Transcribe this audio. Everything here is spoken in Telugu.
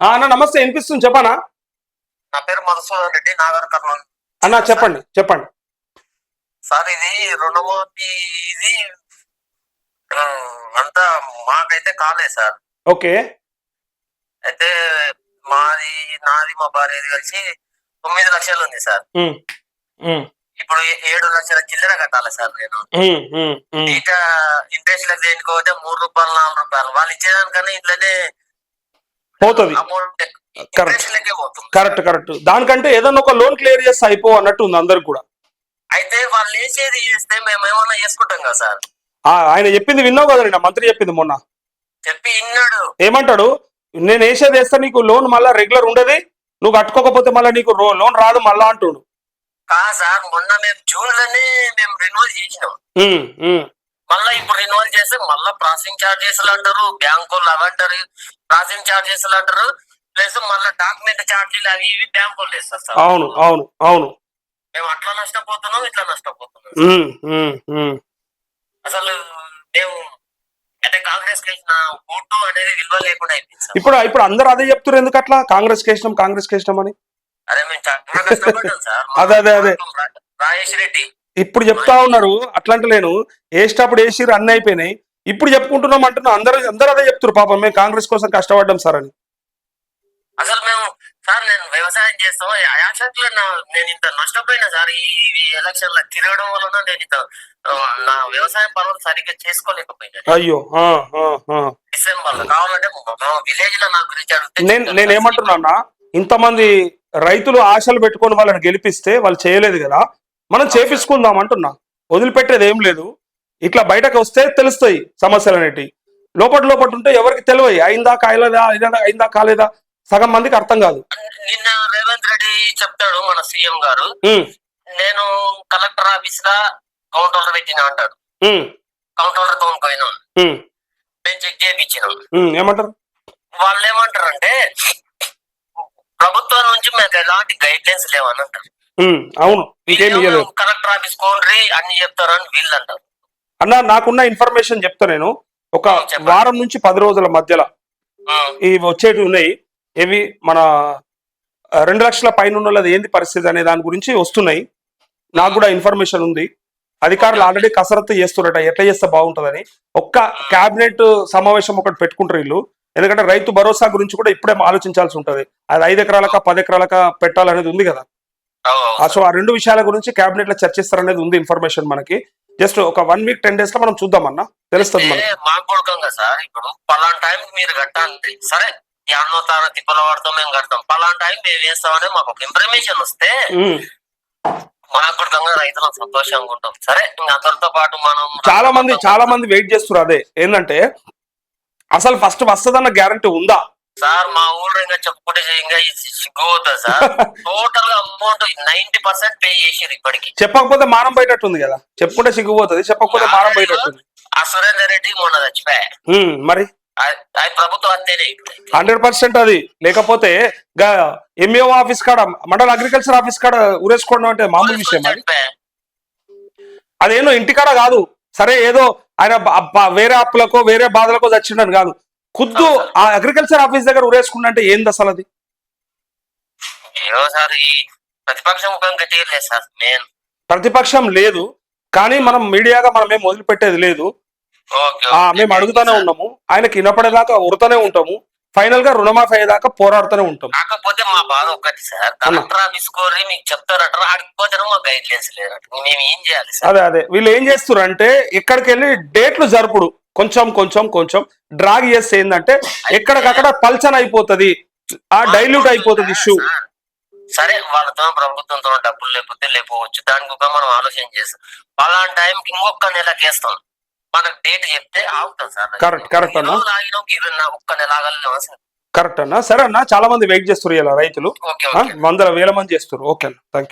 అన్న నమస్తే వినిపిస్తుంది చెప్పనా? నా పేరు మధుసూదన్ రెడ్డి నాగర్ కర్నూలు. అన్న చెప్పండి చెప్పండి. సార్ ఇది రుణమాఫీ ఇది అంతా మాకైతే కాలేదు సార్. ఓకే. అయితే మాది నాది మా భార్యది కలిసి తొమ్మిది లక్షలు ఉంది సార్. ఇప్పుడు ఏడు లక్షల చిల్లర కట్టాలి సార్ నేను. ఇక ఇంట్రెస్ట్లకు దేనికోతే మూడు రూపాయలు నాలుగు రూపాయలు. వాళ్ళు ఇచ్చేదానికన్నా ఇంట్లోనే పోతుంది. పోతుంది. కరెక్ట్ కరెక్ట్ దానికంటే ఏదన్నా ఒక లోన్ క్లియర్ చేస్తే అయిపో అన్నట్టు ఉంది అందరికి కూడా. అయితే వాళ్ళు వేసేది చేస్తే మేము ఏమన్నా చేసుకుంటాం కదా సార్? ఆ, ఆయన చెప్పింది విన్నావు కదా నిన్న మంత్రి చెప్పింది మొన్న. చెప్పి ఇన్నాడు. ఏమంటాడు? నేను వేసేది వేస్తే నీకు లోన్ మళ్ళా రెగ్యులర్ ఉండదు నువ్వు కట్టుకోకపోతే మళ్ళీ నీకు లోన్ రాదు మళ్ళా అంటుడు. కా సార్ మొన్న మేము జూన్లోనే మేము రెన్యువల్ చేసినాం. మళ్ళీ ఇప్పుడు రెన్యువల్ చేస్తే మళ్ళీ ప్రాసెసింగ్ చార్జెస్ అంటారు బ్యాంకు అవి అంటారు ప్రాసెసింగ్ చార్జెస్ అంటారు ప్లస్ మళ్ళీ డాక్యుమెంట్ ఛార్జీలు అవి ఇవి బ్యాంకు వాళ్ళు అవును అవును అవును. మేము అట్లా నష్టపోతున్నాం ఇట్లా నష్టపోతున్నాం. అసలు మేము అంటే కాంగ్రెస్కి వేసిన ఓటు అనేది విలువ లేకుండా ఇప్పుడు ఇప్పుడు అందరు అదే చెప్తున్నారు ఎందుకు అట్లా? కాంగ్రెస్ కేసినాం కాంగ్రెస్ కేసినాం అని. అదే మేము చాలా కష్టపడ్డాం సార్. అదే, అదే, అదే. రాజేష్ రెడ్డి. ఇప్పుడు చెప్తా ఉన్నారు అట్లాంటి లేను. వేసేటప్పుడు వేసిరు అన్ని అయిపోయినాయి. ఇప్పుడు చెప్పుకుంటున్నాం అంటున్నాం అందరూ అందరూ అదే చెప్తున్నారు. పాపం మేము కాంగ్రెస్ కోసం కష్టపడ్డాం సార్ అని. అసలు మేము సార్ నేను వ్యవసాయం చేస్తాం నా నేను ఇంత నష్టపోయినా సార్. ఈ ఎలక్షన్లో తిరగడం వలన నేను ఇంత నా వ్యవసాయ పనులు సరిగ్గా చేసుకోలేకపోయినా. అయ్యో. డిసెంబర్లో కావాలంటే విలేజ్లో నాకు గురించి అడిగితే నేను నేను ఏమంటున్నా ఇంతమంది రైతులు ఆశలు పెట్టుకొని వాళ్ళని గెలిపిస్తే వాళ్ళు చేయలేదు కదా. మనం చేపించుకుందాం అంటున్నా. వదిలిపెట్టేది ఏం లేదు. ఇట్లా బయటకు వస్తే తెలుస్తాయి సమస్యలు అనేటివి. లోపల లోపల ఉంటే ఎవరికి తెలియదు అయిందా కాయలేదా అయిందా అయిందా కాలేదా? సగం మందికి అర్థం కాదు. నిన్న రేవంత్ రెడ్డి చెప్తాడు మన సీఎం గారు. నేను కలెక్టర్ ఆఫీస్ లా కౌంటర్ పెట్టిన అంటాడు. కౌంటర్తో పోయినా ఉమ్, మేము చెక్ చేయించినాం ఏమంటారు? వాళ్ళు ఏమంటారంటే ప్రభుత్వం నుంచి మాకు ఎలాంటి గైడ్ లైన్స్ లేవని అంటారు అవును కలెక్టర్ ఆఫీస్ కోండ్రి అన్ని చెప్తారని వీళ్ళు అంటారు అన్న నాకున్న ఇన్ఫర్మేషన్ చెప్తా నేను. ఒక. వారం నుంచి పది రోజుల మధ్యలో ఇవి వచ్చేటివి ఉన్నాయి. ఇవి మన రెండు లక్షల పైన ఉన్నది ఏంది పరిస్థితి అనే దాని గురించి వస్తున్నాయి. నాకు కూడా ఇన్ఫర్మేషన్ ఉంది. అధికారులు ఆల్రెడీ కసరత్తు చేస్తున్నారట ఎట్లా చేస్తే బాగుంటుందని. ఒక్క కేబినెట్ సమావేశం ఒకటి పెట్టుకుంటారు వీళ్ళు. ఎందుకంటే రైతు భరోసా గురించి కూడా ఇప్పుడే ఆలోచించాల్సి ఉంటది. అది ఐదు ఎకరాలక పది ఎకరాలక పెట్టాలనేది ఉంది కదా. సో ఆ రెండు విషయాల గురించి కేబినెట్లో చర్చిస్తారనేది ఉంది ఇన్ఫర్మేషన్ మనకి. జస్ట్ ఒక వన్ వీక్ టెన్ డేస్లో మనం చూద్దామన్నా. తెలుస్తుంది అంటే మనకి. మాకు సార్? ఇప్పుడు పలానా టైం మీరు కట్టాలి. సరే ఎన్నో తార తిప్పల పడతాం మేము కడతాం. పలానా టైం మేము వేస్తామని మాకు ఒక ఇన్ఫర్మేషన్ వస్తే ఉమ్. మాకు కొడుకంగా రైతులం సంతోషంగా ఉంటాం. సరే అందరితో పాటు మనం చాలా మంది చాలా మంది వెయిట్ చేస్తున్నారు అదే. ఏంటంటే అసలు ఫస్ట్ వస్తుందన్న గ్యారంటీ ఉందా? సార్ మా ఊళ్ళో ఇంకా చెప్పుకుంటే ఇంకా సిగ్గుపోతుంది సార్. టోటల్గా అమౌంట్ నైన్టీ పర్సెంట్ పే చేసారు ఇప్పటికి. చెప్పకపోతే మానం బయటట్టుంది కదా. చెప్పుకుంటే సిగ్గుపోతుంది చెప్పకపోతే మానం బయటట్టుంది ఆ సురేందర్ రెడ్డి మొన్న చచ్చిపోయా. మరి? అది ప్రభుత్వం అంతేనే. హండ్రెడ్ పర్సెంట్ అది. లేకపోతే ఎంఏఓ ఆఫీస్ కాడ మండల అగ్రికల్చర్ ఆఫీస్ కాడ ఉరేసుకోవడం అంటే మామూలు విషయం. అదేనో ఇంటికాడ కాదు. సరే ఏదో ఆయన వేరే అప్పులకో వేరే బాధలకో చచ్చిండని కాదు. ఖుద్దు ఆ అగ్రికల్చర్ ఆఫీస్ దగ్గర ఉరేసుకున్నంటే ఏంది అసలు అది? ఏదో సార్ ఈ ప్రతిపక్షం లేదు కానీ మనం మీడియాగా మనం ఏం వదిలిపెట్టేది లేదు. మేము అడుగుతానే ఉన్నాము. ఆయనకి వినపడేదాకా ఉరుతూనే ఉంటాము. ఫైనల్గా రుణమాఫీ అయ్యేదాకా పోరాడుతూనే ఉంటాం. కాకపోతే మా బాధ ఒక్కటి సార్. కలెక్టర్ కోరి మీకు చెప్తారట ఆడిపోతే మాకు గైడ్ లైన్స్ లేదట మేము ఏం చేయాలి సార్? అదే అదే. వీళ్ళు ఏం చేస్తారు అంటే ఎక్కడికి వెళ్ళి డేట్లు జరుపుడు. కొంచెం కొంచెం కొంచెం. డ్రాగ్ చేస్తే ఏంటంటే ఎక్కడికక్కడ పల్చన్ అయిపోతది. ఆ డైల్యూట్ అయిపోతుంది ఇష్యూ సార్, వాళ్ళతో ప్రభుత్వంతో డబ్బులు లేకపోతే లేకపోవచ్చు. దానికి ఒక మనం ఆలోచన చేస్తాం. పలానా టైంకి ఇంకొక నెలకి వేస్తాం మనకు డేట్ చెప్తే ఆగుతాం సార్. Correct, correct అన్న. ఒక్క నెల ఆగలేమా సార్? కరెక్ట్ అన్న? సరే అన్న చాలా మంది వెయిట్ చేస్తారు ఇలా రైతులు. వందల వేల మంది చేస్తారు ఓకే అన్న థ్యాంక్